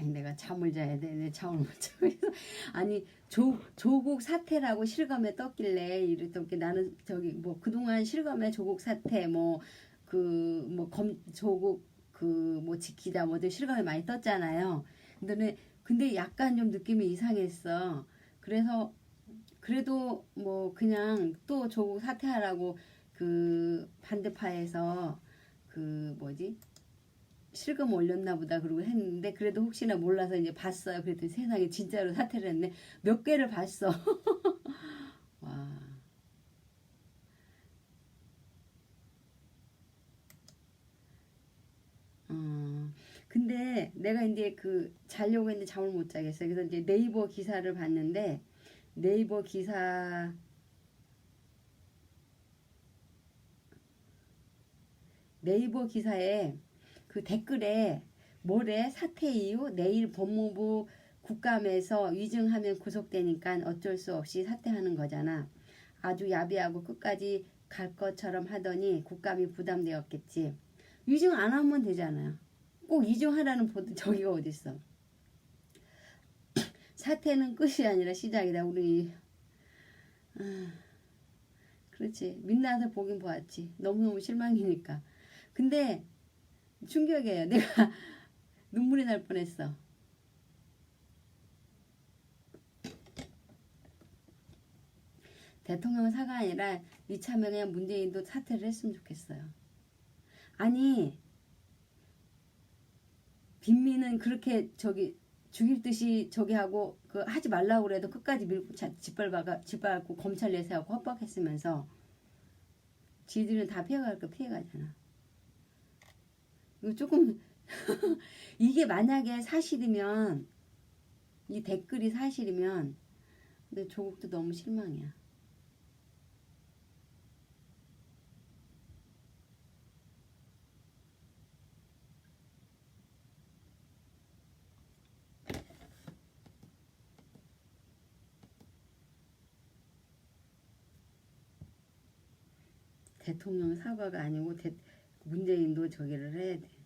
아니 내가 잠을 자야 돼. 내 잠을 못 자고 있어. 아니 조 조국 사태라고 실감에 떴길래 이랬던 게 나는 저기 뭐 그동안 실감에 조국 사태 뭐 그 뭐 검 조국 그 뭐 지키다 뭐들 실감에 많이 떴잖아요. 근데 근데 약간 좀 느낌이 이상했어. 그래서 그래도 뭐 그냥 또 조국 사퇴하라고 그 반대파에서 그 뭐지 실금 올렸나 보다 그러고 했는데 그래도 혹시나 몰라서 이제 봤어요. 그랬더니 세상에 진짜로 사퇴를 했네. 몇 개를 봤어. 와. 어, 근데 내가 이제 그 자려고 했는데 잠을 못 자겠어요. 그래서 이제 네이버 기사를 봤는데 네이버 기사 네이버 기사에 그 댓글에 모레 사퇴 이후 내일 법무부 국감에서 위증하면 구속되니까 어쩔 수 없이 사퇴하는 거잖아. 아주 야비하고 끝까지 갈 것처럼 하더니 국감이 부담되었겠지. 위증 안 하면 되잖아요. 꼭 위증하라는 보도 저기가 어딨어. 사퇴는 끝이 아니라 시작이다. 우리 아, 그렇지. 민낯을 보긴 보았지. 너무너무 실망이니까. 근데 충격이에요. 내가 눈물이 날 뻔했어. 대통령 사가 아니라 이참에 그냥 문재인도 사퇴를 했으면 좋겠어요. 아니 빈민은 그렇게 저기 죽일 듯이 저기 하고 그 하지 말라고 그래도 끝까지 밀고 자- 짓밟아가 짓밟고 검찰 내세하고 협박했으면서 지들은 다 피해갈 거 피해가잖아. 조금 이게 만약에 사실이면 이 댓글이 사실이면 근데 조국도 너무 실망이야. 대통령 사과가 아니고 대, 문재인도 저기를 해야 돼.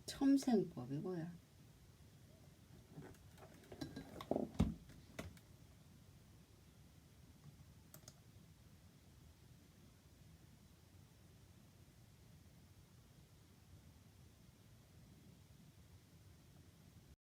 첨생법 이거야.